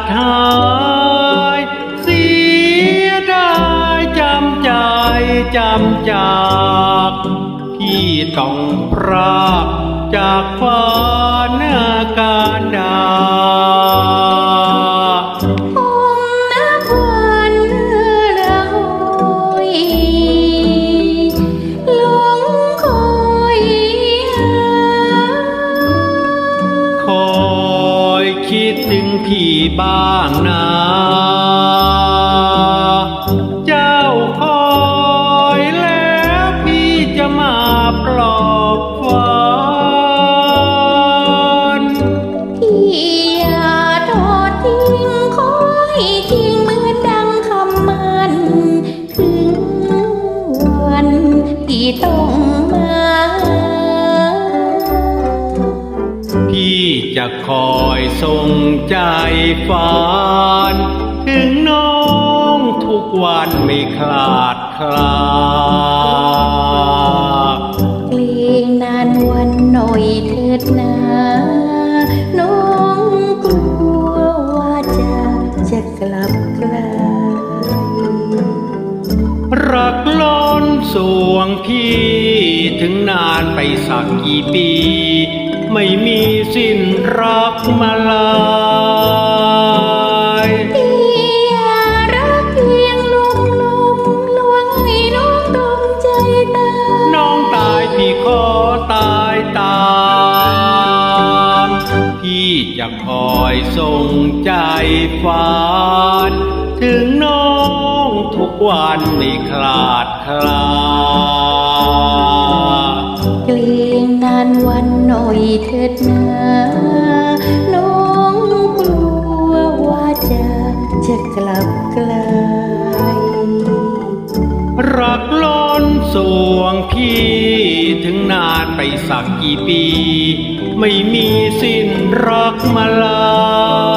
ดหายเสียดายจำใจจำจาก พี่ต้องพรากจากฟ้า ที่บ้างนา จะคอยส่งใจฝัน ถึงน้องทุกวันไม่คลาดคลาเกรงนานวันหน่อยเถิดนาน้องกลัวว่าจะจะกลับไกลรักล้นสวงพี่ถึงนานไปสักกี่ปี ไม่มีสิ้นรักมาลายพี่อย่ารักเพียงลุงลุงลวงให้น้องตรงใจตาย น้องตายพี่ขอตายตามพี่จะคอยส่งใจฝัน ถึงน้องทุกวันไม่คลาดคลา วันหน่อยเถิดนาน้องกลัวว่าจะจะกลับไกลรักล้นสวงพี่ถึงนานไปสักกี่ปี ไม่มีสิ้นรักมาลา